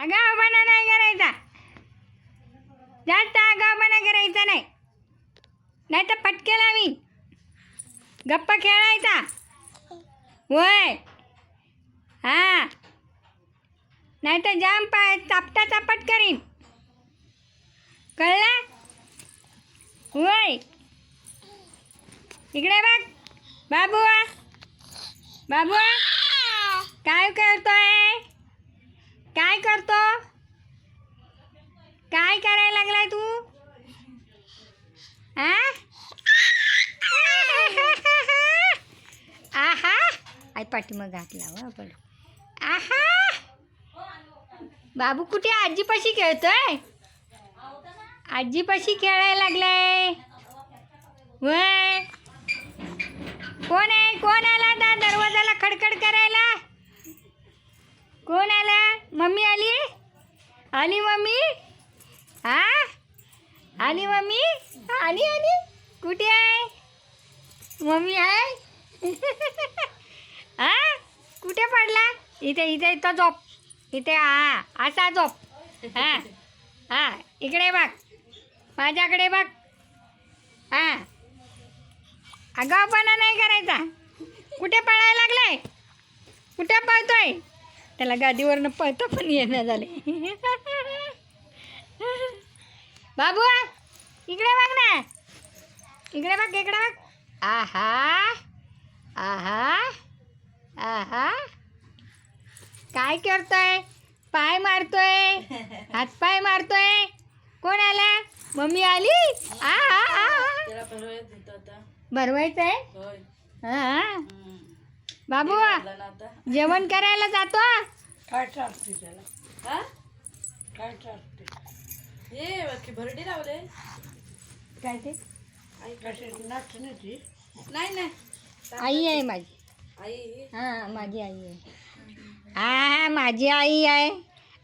आगाऊपणा नाही करायचा. जास्त आगाऊपणा करायचा नाही. नाही तर फटके लावीन गप्पा खेळायचा. होय. हा. नाही तर जाम पाय चापटा चापट करीन. कळलं? होय. इकडे बघ. बाबू बाबू काय करतोय? काय करतो? काय करायला लागलाय तू? आहा! आई पाठीमग घातला वा आपण आहा! बाबू कुठे आजीपाशी खेळतोय? आजीपाशी खेळायला लागलाय. वय! कोण आहे? कोण आला आता दरवाजाला खडखड करायला? कोण आला? मम्मी आली? आली मम्मी? हा? आली मम्मी? आली आली. कुठे आहे? मम्मी आहे? हा? कुठे पडला? इथे इथे इथं झोप. इथे हा असा झोप. हा हा इकडे बघ. माझ्याकडे बघ. हा. आगाऊपणा नाही करायचा. कुठे पळायला लागलाय? कुठे पळतोय? त्याला गादीवरनं पळता पण येणं झाले. बाबू इकडे बघ ना. इकडे बघ इकडे बघ. आहा आहा आहा. काय करतोय? पाय मारतोय. हातपाय मारतोय. कोण आला? मम्मी आली? आ आ, आ, आ. त्याला परवत येत होता भरवायचं आहे हा. बाबू जेवण करायला जातो काय चालते त्याला? हा? काय चालते हे बाकी भरडी लावले. काय ते? नाही नाही आई आहे माझी. आई. हा माझी आई आहे. हा माझी आई आहे.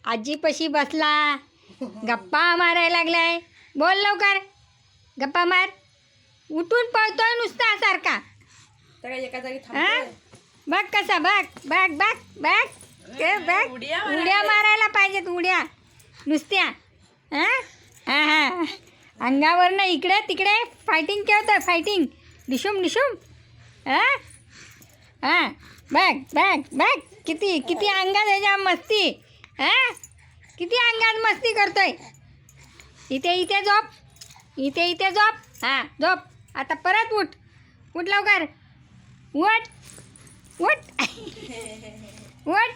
आजीपाशी बसला. गप्पा मारायला लागलाय. बोल लवकर. गप्पा मार. उठून पळतोय नुसता सारखा. तर एका जागी हा? थांबतोय? बघ कसा बघ बघ बघ बघ. ते बघ उड्या मारायला. उड्या मारायला पाहिजेत उड्या. नुसत्या. हा? हा हा. अंगावरनं इकडे तिकडे फायटिंग खेळतोय फायटिंग डिशुम डिशुम. हा? हा. बघ बघ बघ. किती किती अंगात ह्याच्या मस्ती. हा? किती अंगात मस्ती करतोय. इथे इथे झोप. इथे इथे झोप. हा झोप. आता परत उठ. उठ लवकर. उठ. उठ उठ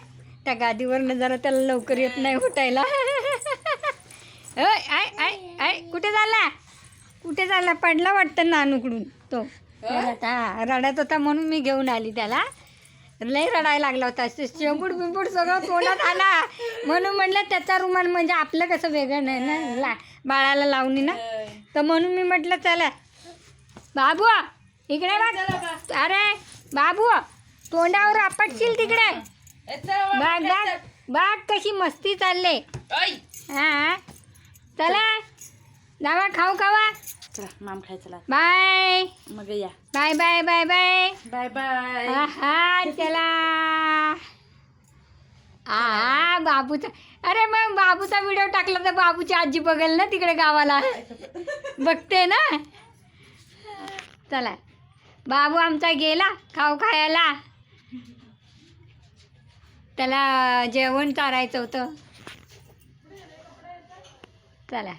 त्या गादीवरनं जरा त्याला लवकर येत नाही उठायला. ओय आय आय आय कुठे झाला? कुठे झाला? पडला वाटतं नानूकडून तो. रडत हा रडत होता म्हणून मी घेऊन आली त्याला. लई रडायला लागला होता. शेंबूड बिंबूड सगळं तोंडात आला. म्हणून म्हणलं त्याचा रुमाल म्हणजे आपलं कसं वेगळं नाही ना? ला बाळाला लावणी ना. तर म्हणून मी म्हटलं चला. बाबू इकडे बघ. अरे बाबू. तोंडावर आपटशील तिकडे. बघ बघ बघ कशी मस्ती चालले. हा चला. जावा खाऊ खावा. चला माम खाय चला. बाय. मग या. Bye bye bye bye. Bye bye. आहा चला. हा बाबूचा. अरे मग बाबूचा व्हिडिओ टाकला तर बाबूची आजी बघेल ना तिकडे गावाला. बघते ना. चला. बाबू आमचा गेला खाऊ खायला. त्याला जेवण करायचं होतं. चला.